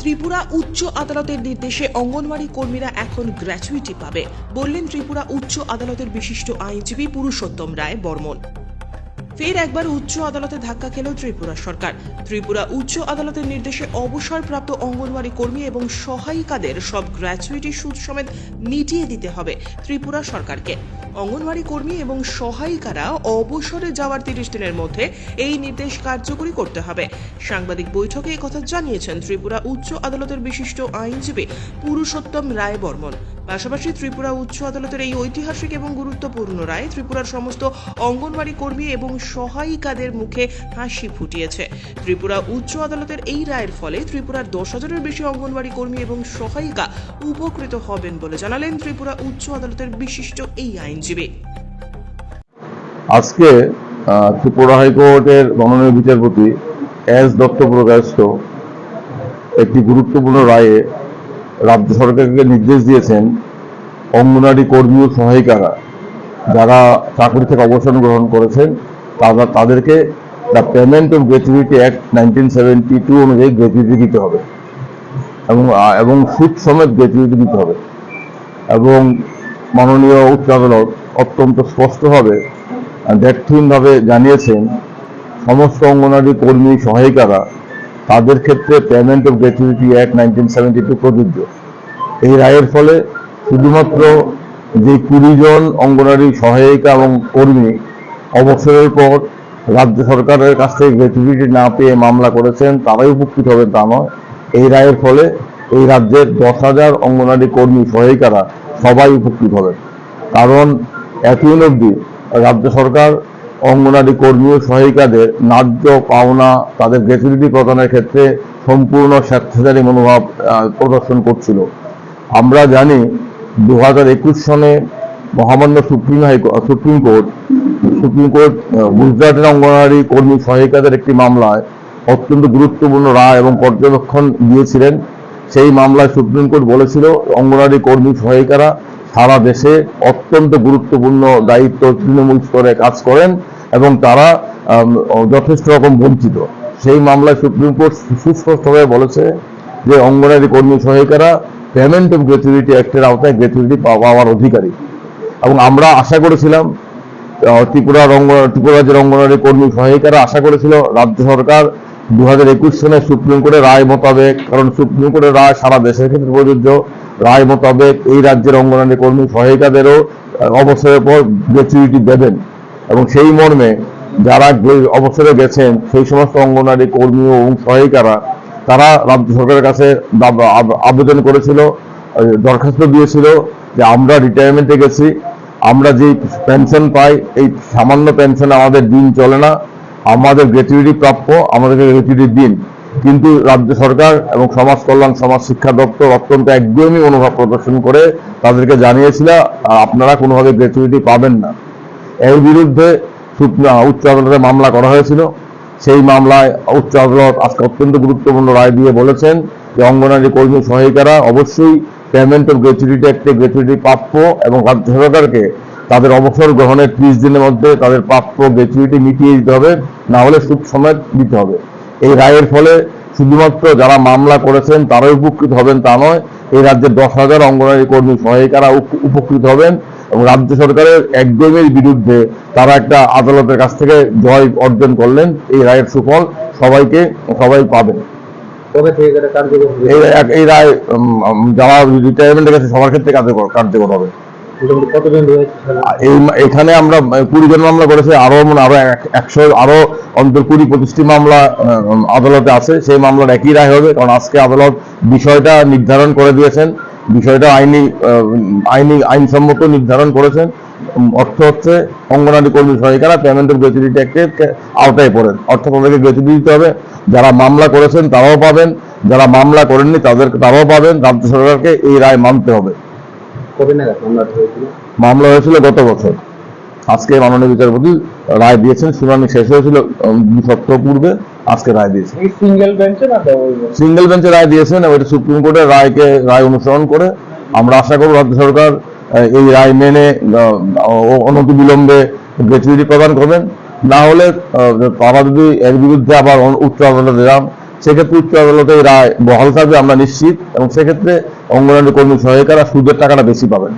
ত্রিপুরা উচ্চ আদালতের নির্দেশে অঙ্গনওয়াড়ি কর্মীরা এখন গ্র্যাচুইটি পাবে, বললেন ত্রিপুরা উচ্চ আদালতের বিশিষ্ট আইনজীবী পুরুষোত্তম রায় বর্মন। ফের একবার উচ্চ আদালতে ধাক্কা খেল ত্রিপুরা সরকার। ত্রিপুরা উচ্চ আদালতের নির্দেশে অবসরপ্রাপ্ত অঙ্গনওয়াড়ি কর্মী এবং সহায়িকাদের সব গ্র্যাচুইটি সুদ সমেত মিটিয়ে দিতে হবে ত্রিপুরা সরকারকে। অঙ্গনওয়াড়ি কর্মী এবং সহায়িকারা অবসরে যাওয়ার তিরিশ দিনের মধ্যে এই নির্দেশ কার্যকরী করতে হবে। সাংবাদিক বৈঠকে একথা জানিয়েছেন ত্রিপুরা উচ্চ আদালতের বিশিষ্ট আইনজীবী পুরুষোত্তম রায় বর্মন পাশাপাশি ত্রিপুরা উচ্চ আদালতের এই ঐতিহাসিক এবং গুরুত্বপূর্ণ রায় ত্রিপুরার সমস্ত অঙ্গনবাড়ি কর্মী এবং সহায়িকাদের মুখে হাসি ফুটিয়েছে। ত্রিপুরা উচ্চ আদালতের এই রায়ের ফলে ত্রিপুরার দশ হাজারের বেশি অঙ্গনবাড়ি কর্মী এবং সহায়িকা উপকৃত হবেন বলে জানালেন ত্রিপুরা উচ্চ আদালতের বিশিষ্ট এই আইনজীবী। আজকে ত্রিপুরা হাইকোর্টের মাননীয় বিচারপতি এস দত্ত প্রকাশিত একটি গুরুত্বপূর্ণ রায়ে রাজ্য সরকারকে নির্দেশ দিয়েছেন অঙ্গনারী কর্মী ও সহায়িকারা যারা চাকরি থেকে অবসর গ্রহণ করেছেন, তারা তাদেরকে the payment of gratuity act nineteen seventy two অনুযায়ী গ্র্যাচুইটি দিতে হবে এবং এবং সুদ সমেত গ্র্যাচুইটি দিতে হবে। এবং মাননীয় উচ্চ আদালত অত্যন্ত স্পষ্টভাবে দেখহীনভাবে জানিয়েছেন, সমস্ত অঙ্গনারী কর্মী সহায়িকারা তাদের ক্ষেত্রে payment of gratuity act nineteen seventy two প্রযোজ্য। এই রায়ের ফলে শুধুমাত্র যে কুড়ি জন অঙ্গনারী সহায়িকা এবং কর্মী অবসরের পর রাজ্য সরকারের কাছ থেকে গ্র্যাচুইটি না পেয়ে মামলা করেছেন, তারাই উপকৃত হবেন তা নয়। এই রায়ের ফলে এই রাজ্যের দশ হাজার অঙ্গনারী কর্মী সহায়িকারা সবাই উপকৃত হবেন কারণ এতদিন অবধি রাজ্য সরকার অঙ্গনারী কর্মী ও সহায়িকাদের ন্যায্য পাওনা, তাদের গ্র্যাচুইটি প্রদানের ক্ষেত্রে সম্পূর্ণ স্বেচ্ছাচারী মনোভাব প্রদর্শন করছিল। আমরা জানি দু হাজার একুশ সনে মহামান্য supreme high supreme court supreme court গুজরাটের অঙ্গনারী কর্মী সহায়িকাদের একটি মামলায় অত্যন্ত গুরুত্বপূর্ণ রায় এবং পর্যবেক্ষণ দিয়েছিলেন। সেই মামলায় সুপ্রিম কোর্ট বলেছিল, অঙ্গনারী কর্মী সহায়িকারা সারা দেশে অত্যন্ত গুরুত্বপূর্ণ দায়িত্ব তৃণমূল স্তরে কাজ করেন এবং তারা যথেষ্ট রকম বঞ্চিত। সেই মামলায় সুপ্রিম কোর্ট সুস্পষ্টভাবে বলেছে যে অঙ্গনারী কর্মী সহায়িকারা পেমেন্ট অফ গ্র্যাচুইটি অ্যাক্টের আওতায় গ্র্যাচুইটি পাওয়ার অধিকারী। এবং আমরা আশা করেছিলাম ত্রিপুরার অঙ্গ ত্রিপুরা রাজ্যের অঙ্গনারী কর্মী সহায়িকারা আশা করেছিল রাজ্য সরকার দু হাজার একুশ সনে সুপ্রিম কোর্টের রায় মোতাবেক, কারণ সুপ্রিম কোর্টের রায় সারা দেশের ক্ষেত্রে প্রযোজ্য। রায় মোতাবেক এই রাজ্যের অঙ্গনারী কর্মী সহায়িকাদেরও অবসরের পর গ্র্যাচুইটি দেবেন। এবং সেই মর্মে যারা অবসরে গেছেন, সেই সমস্ত অঙ্গনারী কর্মী এবং সহায়িকারা, তারা রাজ্য সরকারের কাছে আবেদন করেছিল দরখাস্ত দিয়েছিল যে আমরা রিটায়ারমেন্টে গেছি, আমরা যে পেনশন পাই, এই সামান্য পেনশন আমাদের দিন চলে না, আমাদের গ্র্যাচুইটি প্রাপ্য, আমাদেরকে গ্র্যাচুইটি দিন। কিন্তু রাজ্য সরকার এবং সমাজ কল্যাণ, সমাজ শিক্ষা দপ্তর অত্যন্ত একদমই অনুভব প্রদর্শন করে তাদেরকে জানিয়েছিল আপনারা কোনোভাবে গ্র্যাচুইটি পাবেন না। এর বিরুদ্ধে উচ্চ আদালতে মামলা করা হয়েছিল। সেই মামলায় উচ্চ আদালত আজকে অত্যন্ত গুরুত্বপূর্ণ রায় দিয়ে বলেছেন যে অঙ্গনারী কর্মী সহায়িকারা অবশ্যই পেমেন্ট অফ গ্র্যাচুইটি একটি গ্র্যাচুইটি প্রাপ্য এবং রাজ্য সরকারকে তাদের অবসর গ্রহণের ত্রিশ দিনের মধ্যে তাদের প্রাপ্য গ্র্যাচুইটি মিটিয়ে দিতে হবে। না হলে সুদ সমেত দিতে হবে। এই রায়ের ফলে শুধুমাত্র যারা মামলা করেছেন তারাই উপকৃত হবেন তা নয় এই রাজ্যের দশ হাজার অঙ্গনারী কর্মী সহায়িকারা উপ- উপকৃত হবেন এবং রাজ্য সরকারের একদমের বিরুদ্ধে তারা একটা আদালতের কাছ থেকে জয় অর্জন করলেন এই রায়ের সুফল সবাইকে সবাই পাবেন এই রায়- যারা রিটায়ারমেন্টের কাছে সবার ক্ষেত্রে কার্যকর কার্যকর হবে। এখানে আমরা কুড়ি জন মামলা করেছি, আরও মানে আরও এক- একশো, আরও অন্তর কুড়ি, পঁচিশটি মামলা আদালতে আছে, সেই মামলার একই রায় হবে, কারণ আজকে আদালত বিষয়টা নির্ধারণ করে দিয়েছেন, বিষয়টা আইনি আইনি, আইনসম্মত নির্ধারণ করেছেন অর্থ হচ্ছে অঙ্গনারী কর্মী সহায়িকারা পেমেন্ট অফ গ্র্যাচুইটি অ্যাক্টের আওতায় পড়েন অর্থাৎ তাদেরকে গ্র্যাচুইটি দিতে হবে, যারা মামলা করেছেন তারাও পাবেন, যারা মামলা করেননি তাদের তারাও পাবেন, রাজ্য সরকারকে এই রায় মানতে হবে। কবে নাগাদ মামলাটা হয়েছিল? মামলা হয়েছিল গত বছর। আজকে মাননীয় বিচারপতি রায় দিয়েছেন শুনানি শেষ হয়েছিল দুই সপ্তাহ পূর্বে আজকে রায় দিয়েছেন। সিঙ্গেল বেঞ্চে না সিঙ্গেল বেঞ্চে রায় দিয়েছেন এবং এটা সুপ্রিম কোর্টের রায়কে রায় অনুসরণ করে আমরা আশা করব রাজ্য সরকার এই রায় মেনে অনতি বিলম্বে গ্র্যাচুইটি প্রদান করবেন। না হলে তারা যদি এর বিরুদ্ধে আবার উচ্চ আদালতে যান সেক্ষেত্রে উচ্চ আদালতে রায় বহাল থাকবে, আমরা নিশ্চিত। এবং সেক্ষেত্রে অঙ্গনারী কর্মী সহায়িকারা সুদের টাকাটা বেশি পাবেন।